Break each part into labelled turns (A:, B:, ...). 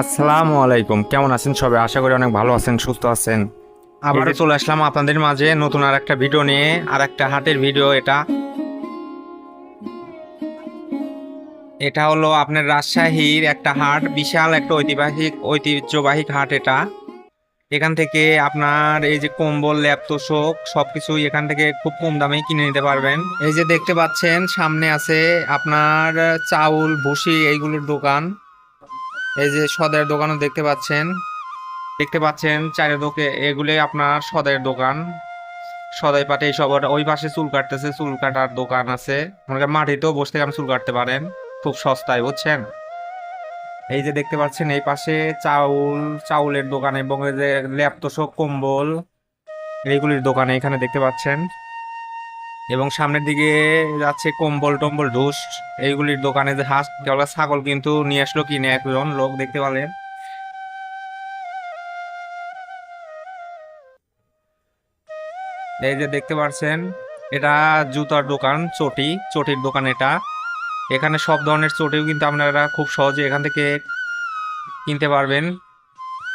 A: আসসালামু আলাইকুম। কেমন আছেন সবাই? আশা করি অনেক ভালো আছেন সুস্থ আছেন। আবারও চলে আসলাম আপনাদের মাঝে নতুন আর একটা ভিডিও নিয়ে আর একটা হাটের ভিডিও এটা। এটা হলো আপনার রাজশাহীর একটা হাট বিশাল একটা ঐতিহাসিক ঐতিহ্যবাহী হাট এটা। এখান থেকে আপনার এই যে কম্বল ল্যাপ তোষক সবকিছুই এখান থেকে খুব কম দামে কিনে নিতে পারবেন। এই যে দেখতে পাচ্ছেন সামনে আছে আপনার চাউল ভুসি এইগুলোর দোকান। এই যে সদের দোকানও দেখতে পাচ্ছেন। দেখতে পাচ্ছেন চারিদিকে এগুলো আপনার সদের দোকান। সদাই পাটে এইসব ওই পাশে চুল কাটতেছে, চুল কাটার দোকান আছে। মনে মাটিতেও বসে থেকে আপনি চুল কাটতে পারেন, খুব সস্তায়, বুঝছেন? এই যে দেখতে পাচ্ছেন এই পাশে চাউল, চাউলের দোকান এবং এই যে ল্যাপতোষক কম্বল, এইগুলির দোকানে এখানে দেখতে পাচ্ছেন। এবং সামনের দিকে যাচ্ছে কম্বল টম্বল ঢুস এইগুলির দোকানে যে হাঁস কেবল ছাগল কিন্তু নিয়ে আসলো কিনে একজন লোক, দেখতে পেলেন এই যে দেখতে পাচ্ছেন এটা জুতার দোকান, চটি, চটির দোকান এটা। এখানে সব ধরনের চটিও কিন্তু আপনারা খুব সহজে এখান থেকে কিনতে পারবেন।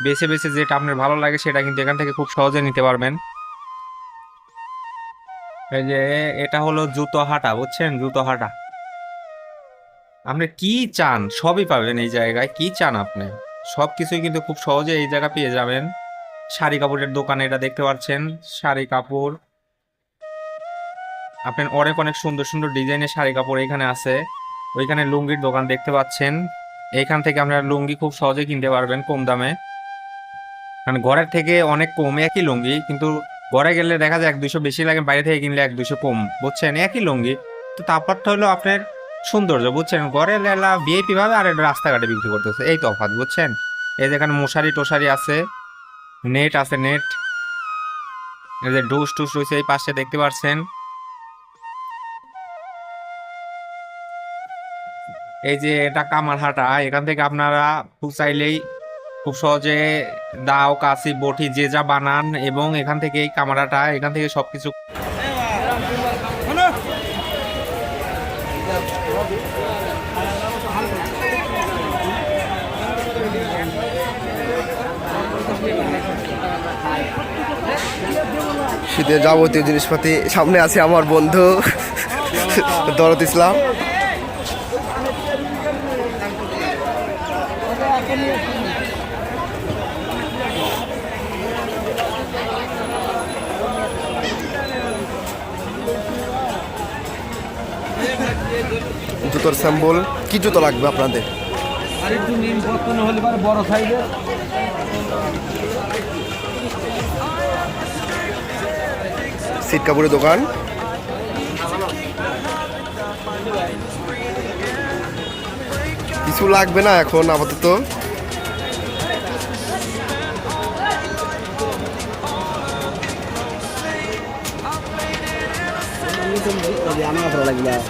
A: বেছে বেছে যেটা আপনার ভালো লাগে সেটা কিন্তু এখান থেকে খুব সহজে নিতে পারবেন। এই যে, এটা হলো জুতো হাটা, বুঝছেন? জুতো হাটা। আপনি কি চান? সবই পাবেন এই জায়গায়। কি চান আপনি? সব কিছুই কিন্তু খুব সহজে এই জায়গা পেয়ে যাবেন। শাড়ি কাপড়ের দোকান এটা দেখতে পাচ্ছেন। শাড়ি কাপড়। আপনার অনেক অনেক সুন্দর সুন্দর ডিজাইনের শাড়ি কাপড় এখানে আছে। ওইখানে লুঙ্গির দোকান দেখতে পাচ্ছেন। এখান থেকে আপনারা লুঙ্গি খুব সহজে কিনতে পারবেন কম দামে। কারণ ঘরের থেকে অনেক কম একই লুঙ্গি, কিন্তু ঘরে গেলে দেখা যায় এক দুশো বেশি লাগে, বাইরে থেকে কিনলে এক দুশো কম, বুঝছেন? একই লুঙ্গি। তো তারপরটা হলো আপনার সৌন্দর্য, বুঝছেন? ঘরে লেলা ভিআইপি ভাবে আর এটা রাস্তাঘাটে বিক্রি করতেছে। এই তফাৎ বুঝছেন? এই যেখানে মশারি টশারি আছে, নেট আছে, নেট। এই যে ডুস টুস রয়েছে এই পাশে, দেখতে পাচ্ছেন এই যে এটা কামারহাটা, এখান থেকে আপনারা চাইলেই খুব সহজে দাও, কাশি, বটি, যে যা বানান এবং এখান থেকে এই কামারাটা, এখান থেকে সবকিছু
B: শীতের যাবতীয় জিনিসপাতি সামনে আছে আমার বন্ধু, দরদ ইসলাম। জুতোর স্যাম্বল কি জুতো লাগবে আপনাদের?
C: আর নিম পত্তন হলে পারে বড় সাইজের
B: সিট কাপড়ের দোকান। কিছু লাগবে না এখন আপাতত।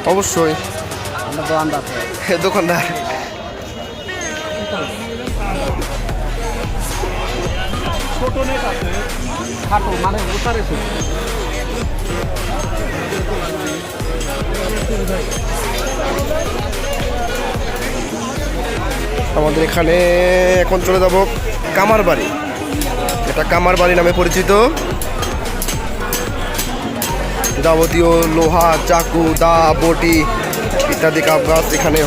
B: অবশ্যই। দোকানদার।
C: ছোট নেট আছে খাটো মানে ছোট।
B: আমাদের এখানে এখন চলে যাব কামার বাড়ি এটা কামার বাড়ি নামে পরিচিত। যাবতীয় লোহা চাকু দা বটি इत्यादि कप गाने